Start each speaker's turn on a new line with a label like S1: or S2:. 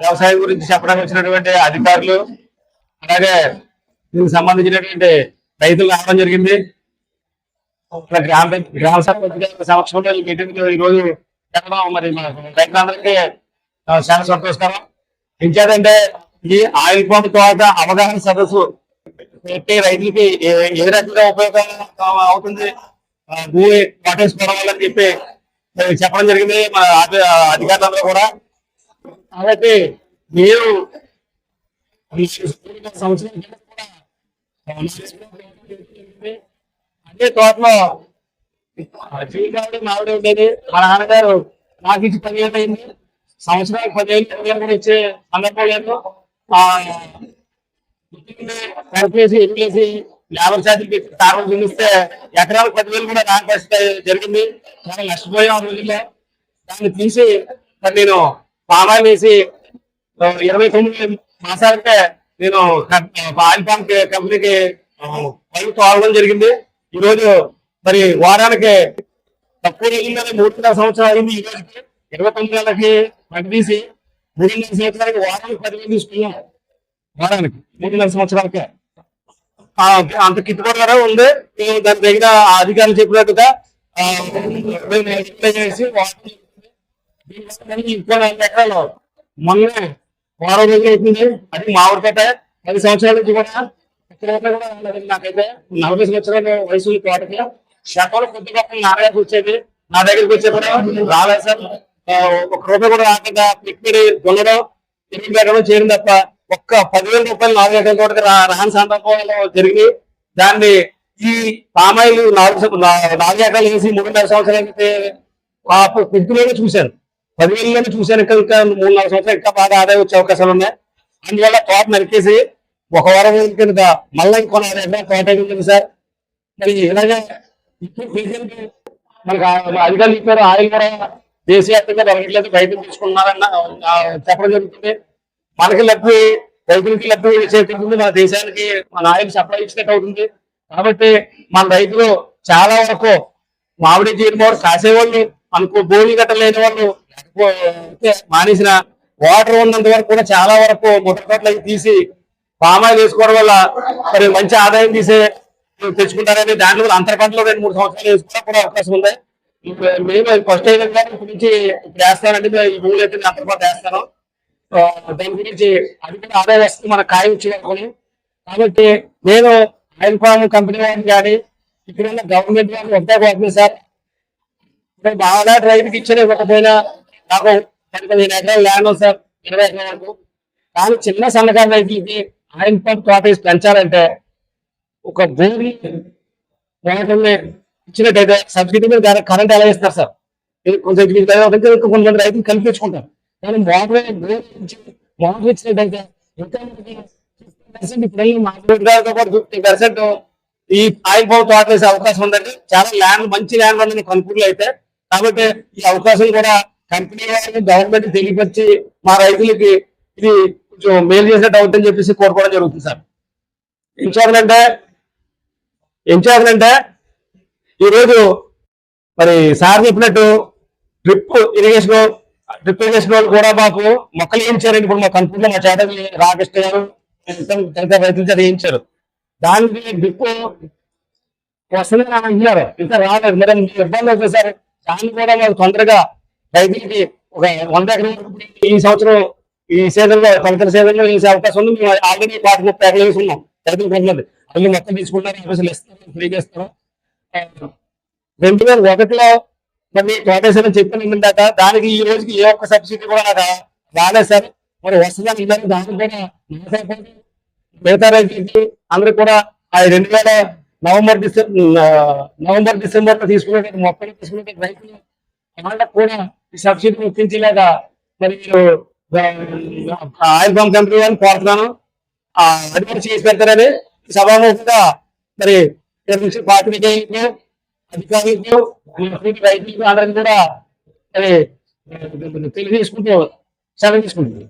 S1: వ్యవసాయం గురించి చెప్పడానికి వచ్చినటువంటి అధికారులు అలాగే దీనికి సంబంధించినటువంటి రైతులు రావడం జరిగింది. గ్రామ గ్రామ సర్పంచ్ గారి సమక్షంలో ఈ మీటింగ్ ఈ రోజు పెట్టడం మరి మన రైతులందరికీ ఆ, చాలా సంతోషకరం. ఇంకేదంటే ఈ ఆయిల్ పంప్ తర్వాత అవగాహన సదస్సు పెట్టి రైతులకి ఏ రకంగా ఉపయోగం అవుతుంది భూమి పట్టేసుకోవడం వల్ల చెప్పి చెప్పడం జరిగింది. మన అధికారులందరూ కూడా కాబట్టి మీరు సంవత్సరం అదే తోటలో చీకాడు మావిడ ఉండేది. మా నాన్నగారు నాకు ఇచ్చి పదిహేను అయింది. సంవత్సరానికి పదిహేను పదిహేను కూడా ఇచ్చే సందర్భం కలిపేసి లేబర్ ఛార్జీలు పెట్టి తారం చూపిస్తే ఎకరాలకు పదివేలు కూడా నాకు పరిస్థితి జరిగింది. చాలా నష్టపోయాం రోజుల్లో దాన్ని తీసి నేను పామాయిల్ వేసి ఇరవై తొమ్మిది మాసాలకే నేను ఆయిల్ పంప్ కంపెనీకి ఆ, పనులు జరిగింది. ఈరోజు మరి వారానికి తక్కువ రోజుల్లోనే మూడున్నర సంవత్సరాలు అయింది ఈ రోజుకి. ఇరవై తొమ్మిది నెలలకి పంట మూడున్నర సంవత్సరాలకి వారానికి పదివేలు తీసుకున్నాం. వారానికి మూడున్నర సంవత్సరాలకే. అంత గిట్టుబాటు ఉంది. దాని దగ్గర అధికారులు చెప్పినట్టుగా చేసి వాటిని ఎకరాలు మొన్న వారం రోజులు అవుతుంది అది మామిడిపేట పది సంవత్సరాల నుంచి కూడా నాకైతే నలభై సంవత్సరాల వయసు తోటకి శాఖలో కొద్ది గొప్ప నా దగ్గరకు వచ్చేది నా దగ్గరికి వచ్చేప్పుడు రాలేదు సార్ ఒక రూపాయి కూడా రాకుండా పిక్మిడి కొనడం తిరిగి పెట్టడం చేయడం తప్ప ఒక్క పదివేల రూపాయలు నాలుగు ఎకరాల తోటకి రా- రాని సందర్భంలో జరిగి దాన్ని ఈ పామాయిల్ నాలుగు నాలుగు ఎకరాలు వేసి మూడున్నర సంవత్సరాలకి ఆ పెట్టులోనే చూశాను పదివేలు చూశాను ఇంకా ఇంకా మూడు నాలుగు సంవత్సరాలు ఇంకా బాగా ఆదాయం వచ్చే అవకాశాలు ఉన్నాయి. అందువల్ల తోట నరికేసి ఒక వారం రోజుల కింద మళ్ళీ ఇంకో నాలుగు ఎకరాలు తోట ఉంటుంది సార్. మరి ఇలాగే ఇప్పుడు మనకు అధికారులు చెప్పారు ఆయిల్ కూడా దేశవ్యాప్తంగా దొరకట్లేదు బయట తీసుకున్నారన్న చెప్పడం జరుగుతుంది. మనకి లబ్ధి రైతులకి లబ్ధి చేకూరుతుంది మన దేశానికి మన ఆయిల్ సప్లై ఇచ్చినట్టు అవుతుంది. కాబట్టి మన రైతులు చాలా వరకు మామిడి జీడిమోడు కాసేవాళ్ళు అనుకో భూమి గట్ట లేని వాళ్ళు మానేసిన వాటర్ ఉన్నంత వరకు కూడా చాలా వరకు ముట్టకట్లు తీసి పామాయిల్ వేసుకోవడం వల్ల మరి మంచి ఆదాయం తీసే తెచ్చుకుంటారని దాంట్లో కూడా రెండు మూడు సంవత్సరాలు వేసుకోవడం కూడా అవకాశం ఉంది. మేము ఫస్ట్ అయిన ఇప్పటి నుంచి వేస్తానండి మేము ఈ భూములు అయితే అంతర వేస్తాను. దాని గురించి అధిక ఆదాయం వస్తుంది మన కాయ వచ్చి కాబట్టి నేను ఆయిల్ ఫార్మ్ కంపెనీ వాడిని కానీ ఇక్కడ గవర్నమెంట్ వాళ్ళు ఒకటే కోరుతుంది సార్. బాగా రైతుకి ఇచ్చిన ఇవ్వకపోయినా నాకు పది పదిహేను ఎకరాలు ల్యాండ్ ఉంది సార్ ఇరవై ఎకరాల వరకు. కానీ చిన్న సన్నకారు రైతులకి ఆయిల్ పంప్ తోట పెంచాలంటే ఒక భూమి వాటిని ఇచ్చినట్టయితే సబ్సిడీ మీద కరెంట్ ఎలా ఇస్తారు సార్? కొంచెం కొంతమంది రైతులు కల్పించుకుంటారు కానీ మోటార్ మోటార్ ఇచ్చినట్టయితే ఇంకా ఇప్పుడు మార్కెట్ గారితో పాటు ఫిఫ్టీ పర్సెంట్ ఈ ఆయిల్ పంప్ తోట వేసే అవకాశం ఉందండి. చాలా ల్యాండ్ మంచి ల్యాండ్ ఉంది కనుపూర్లు అయితే కాబట్టి ఈ అవకాశం కూడా కంపెనీ గవర్నమెంట్ తెలియపరిచి మా రైతులకి ఇది కొంచెం మేలు చేసినట్టు అవుతుందని చెప్పేసి కోరుకోవడం జరుగుతుంది సార్. ఏం చేయాలంటే ఏం చేయాలంటే ఈరోజు మరి సార్ చెప్పినట్టు డ్రిప్ ఇరిగేషన్ డ్రిప్ ఇరిగేషన్ వాళ్ళు కూడా మాకు మొక్కలు వేయించారండి. ఇప్పుడు మా కనుపూర్లో మా చేత రాకేష్ గారు రైతులు తదితర రైతుల చేత వేయించారు. దానికి డ్రిప్ వస్తుందని అంటున్నారు ఇంకా రాలేదు. మరి ఇబ్బంది అవుతుంది సార్. దాన్ని కూడా మాకు తొందరగా రైతులకి ఒక వంద ఎకరం ఈ సంవత్సరం ఈ సీజన్లో సీజన్లో సీజన్లో వేసే అవకాశం ఉంది. మేము ఆల్రెడీ పాటి ముప్పై ఎకరాలు వేసుకున్నాం. రైతులు కొంతమంది అన్ని మొత్తం తీసుకుంటారు. ఈ రోజులు ఇస్తారు ఫ్రీ ఇస్తారు రెండు వేల ఒకటిలో మరి కోటేశ్వరం చెప్పిన ఏంటంటే దానికి ఈ రోజుకి ఏ ఒక్క సబ్సిడీ కూడా నాకు రాలేదు సార్. మరి వస్తుందని ఇలాగే దానికి కూడా మిగతా రైతులకి అందరికి కూడా ఆ రెండు వేల నవంబర్ డిసెంబర్ నవంబర్ డిసెంబర్లో తీసుకునే మొక్కలు తీసుకునే రైతులు వాళ్ళకు కూడా సబ్సిడీ ఇప్పించలేక మరి మీరు ఆయిల్ పంప్ కంపెనీ అని కోరుతున్నాను. ఆ, అది కూడా చేసి పెడతారని సభాముఖంగా మరి ఇక్కడ పాత్రికేయులకు అధికారులకు రైతులకు అందరికి కూడా మరి తెలియజేసుకుంటూ సెలవు తీసుకుంటున్నాను.